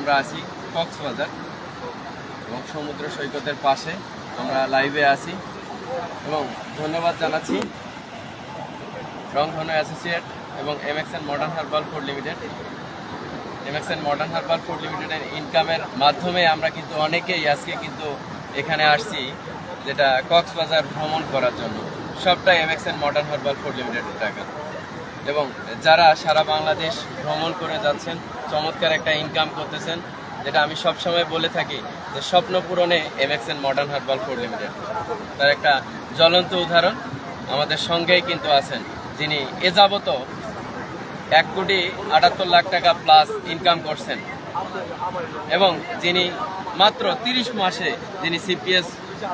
আমরা আছি কক্সবাজার এবং সমুদ্র সৈকতের পাশে আমরা লাইভে আছি। এবং ধন্যবাদ জানাচ্ছি রংধনু অ্যাসোসিয়েট এবং M X MXN modern herbal food limited MXN modern herbal food লিমিটেডের ইনকামের মাধ্যমে আমরা কিন্তু অনেকেই আজকে কিন্তু এখানে আসছি, যেটা কক্সবাজার ভ্রমণ করার জন্য। সবটাই M X MXN modern herbal food লিমিটেডের টাকা। এবং যারা সারা বাংলাদেশ ভ্রমণ করে যাচ্ছেন চমৎকার একটা ইনকাম করতেছেন, যেটা আমি সবসময় বলে থাকি যে স্বপ্ন পূরণে M X MXN modern herbal food limited তার একটা জ্বলন্ত উদাহরণ আমাদের সঙ্গেই কিন্তু আছেন, যিনি এ যাবত এক কোটি আটাত্তর লাখ টাকা প্লাস ইনকাম করছেন। এবং যিনি মাত্র তিরিশ মাসে যিনি সিপিএস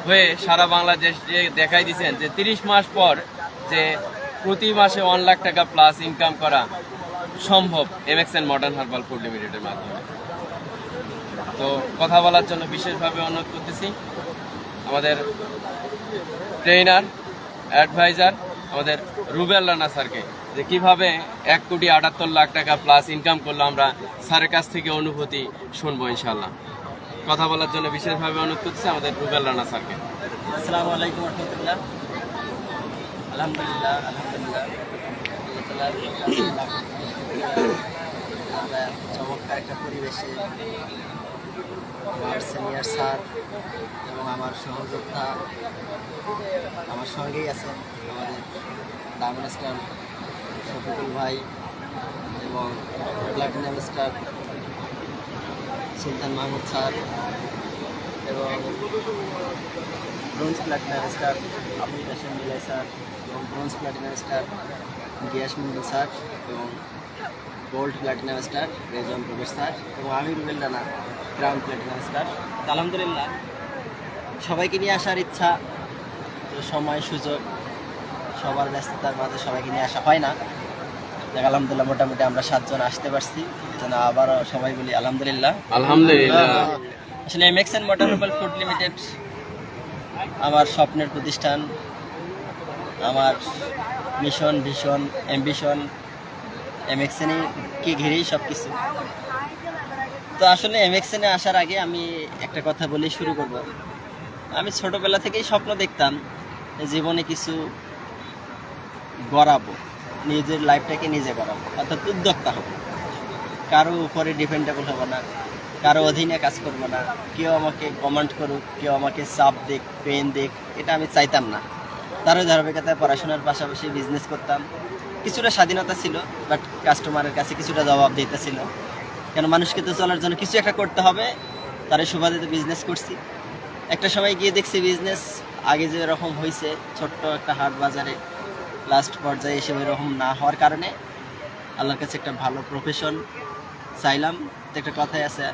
হয়ে সারা বাংলাদেশ যে দেখাই দিয়েছেন যে তিরিশ মাস পর যে প্রতি মাসে ওয়ান লাখ টাকা প্লাস ইনকাম করা সম্ভব এমএক্সএন মডার্ন হার্বাল ফুড লিমিটেডের মাধ্যমে। তো কথা বলার জন্য বিশেষভাবে অনুরোধ করতেছি, আমাদের ট্রেনার অ্যাডভাইজার আমাদের রুবেল রানা স্যারকে, যে কীভাবে এক কোটি আটাত্তর লাখ টাকা প্লাস ইনকাম করল আমরা স্যারের কাছ থেকে অনুভূতি শুনব ইনশাল্লাহ কথা বলার জন্য বিশেষভাবে অনুরোধ করতেছি আমাদের রুবেল রানা স্যারকে। আসসালামু আলাইকুম রহমতুল্লাহ। আলহামদুলিল্লাহ আলহামদুলিল্লাহ। আল্লাহ আমরা চমৎকার একটা পরিবেশে আমার সিনিয়র স্যার এবং আমার সহযোদ্ধা আমার সঙ্গেই আছেন আমাদের ডায়মন্ড স্টার শফিকুল ভাই এবং platinum star Sultan Mahmud sir এবং bronze platinum star Abul Kashem Milai sir এবং bronze platinum star Gias Mondal sir এবং gold platinum star Rezon Probesh sir এবং আমি Rubel Rana ground platinum star. আলহামদুলিল্লাহ সবাইকে নিয়ে আসার ইচ্ছা তো সময় সুযোগ সবার ব্যস্ততার মাঝে সবাইকে নিয়ে আসা হয় না। দেখ আলহামদুলিল্লাহ মোটামুটি আমরা সাতজন আসতে পারছি। যেন আবারও সবাই বলি আলহামদুলিল্লাহ। আলহামদুলিল্লাহ। আসলে MX and modern herbal food limited আমার স্বপ্নের প্রতিষ্ঠান আমার মিশন ভিশন অ্যাম্বিশন এমএক্সএনে কে ঘিরেই সব কিছু তো আসলে এমএক্সএনে আসার আগে আমি একটা কথা বলে শুরু করব। আমি ছোটবেলা থেকেই স্বপ্ন দেখতাম জীবনে কিছু গড়াবো, নিজের লাইফটাকে নিজে গড়াবো, অর্থাৎ উদ্যোক্তা হব। কারও উপরে ডিপেন্ডেবল হব না, কারও অধীনে কাজ করব না। কেউ আমাকে কমান্ড করুক, কেউ আমাকে চাপ দিক পেন দিক, এটা আমি চাইতাম না। তারও ধারাবাহিকতায় পড়াশোনার পাশাপাশি বিজনেস করতাম। কিছুটা স্বাধীনতা ছিল বাট কাস্টমারের কাছে কিছুটা জবাব দিতে ছিল কেন মানুষকে তো চলার জন্য কিছু একটা করতে হবে তার সুবাদে তো বিজনেস করছি। একটা সময় গিয়ে দেখছি বিজনেস আগে যে রকম হয়েছে ছোট্ট একটা হাট বাজারে লাস্ট পর্যায়ে এসে ওই রকম না হওয়ার কারণে আল্লাহর কাছে একটা ভালো প্রফেশন চাইলাম। একটা কথাই আছে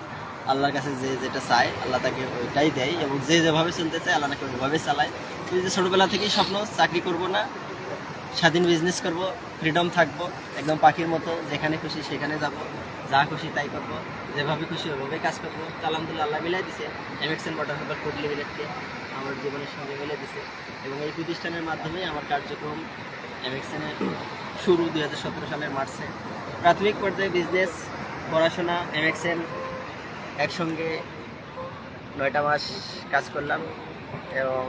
আল্লাহর কাছে যে যেটা চায়, আল্লাহ তাকে ওইটাই দেয় এবং যে যেভাবে চলতে চায়, আল্লাহ তাকে ওইভাবে চালায়। তুই যে ছোটোবেলা থেকেই স্বপ্ন, চাকরি করব না, স্বাধীন বিজনেস করব ফ্রিডম থাকব, একদম পাখির মতো, যেখানে খুশি সেখানে যাব, যা খুশি তাই করব, যেভাবে খুশি ওইভাবে কাজ করব। তো আলহামদুলিল্লাহ আল্লাহ মিলাই দিছে। এমএক্সএন মোটর হাইপার ফুড লিমিটেডকে আমার জীবনের সঙ্গে মিলে দিছে। এবং এই প্রতিষ্ঠানের মাধ্যমে আমার কার্যক্রম এমএক্সএনের শুরু দুই হাজার সতেরো সালের মার্চে। প্রাথমিক পর্যায়ে বিজনেস পড়াশোনা এমএক্সএন একসঙ্গে নয়টা মাস কাজ করলাম এবং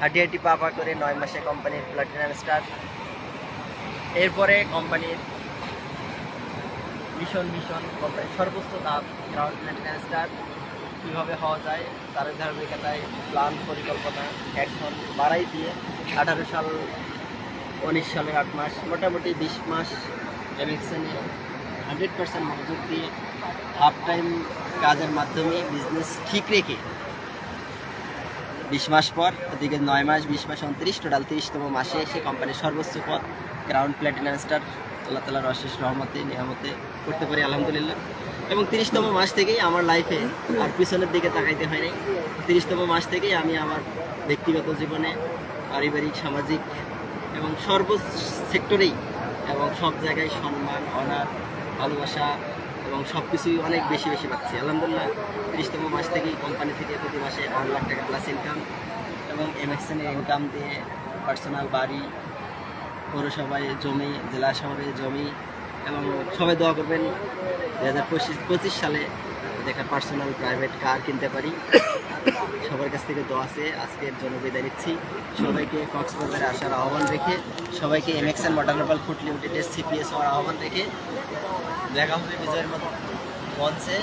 হাঁটি হাঁটি পা পা করে নয় মাসে কোম্পানির প্লাটিনাম স্টার। এরপরে কোম্পানির মিশন মিশন কোম্পানির সর্বোচ্চ দাম গ্রাউন্ড প্লাটিনাম স্টার। কীভাবে হওয়া যায়, তার ধারাবাহিকতায় প্ল্যান, পরিকল্পনা এখন বাড়াই দিয়ে আঠারো সাল, উনিশ সালের আট মাস, মোটামুটি বিশ মাস এমএক্সএনে হান্ড্রেড পার্সেন্ট মনোযোগ দিয়ে হাফ টাইম কাজের মাধ্যমে বিজনেস ঠিক রেখে বিশ মাস পর ওদিকে নয় মাস, বিশ মাস উনত্রিশ টোটাল তিরিশতম মাসে সে কোম্পানির সর্বোচ্চ পদ গ্রাউন্ড প্ল্যাটিনাম স্টার আল্লাহ তালার অশেষ রহমতে, নিয়ামতে করতে পারি, আলহামদুলিল্লাহ। এবং তিরিশতম মাস থেকেই আমার লাইফে আর পিছনের দিকে তাকাইতে হয় নাই। তিরিশতম মাস থেকেই আমি আমার ব্যক্তিগত জীবনে, পারিবারিক, সামাজিক এবং সর্ব সেক্টরেই এবং সব জায়গায় সম্মান অনার ভালোবাসা এবং সব কিছুই অনেক বেশি বেশি পাচ্ছি। আলহামদুলিল্লাহ, তিরিশতম মাস থেকেই কোম্পানি থেকে প্রতি মাসে আট লাখ টাকা প্লাস ইনকাম এবং এমএক্সএনের ইনকাম দিয়ে পার্সোনাল বাড়ি, পৌরসভায় জমি, জেলা শহরে জমি এবং সবাই দোয়া করবেন দু হাজার পঁচিশ সালে দেখা পার্সোনাল প্রাইভেট কার কিনতে পারি। সবার কাছ থেকে দোয়া আছে আজকের জন্য বিদায় নিচ্ছি। সবাইকে কক্সবাজারে আসার আহ্বান রেখে, সবাইকে M X N modern food লিমিটেডের সিপিএস হওয়ার আহ্বান রেখে, দেখা হবে বিজয়ের মঞ্চে।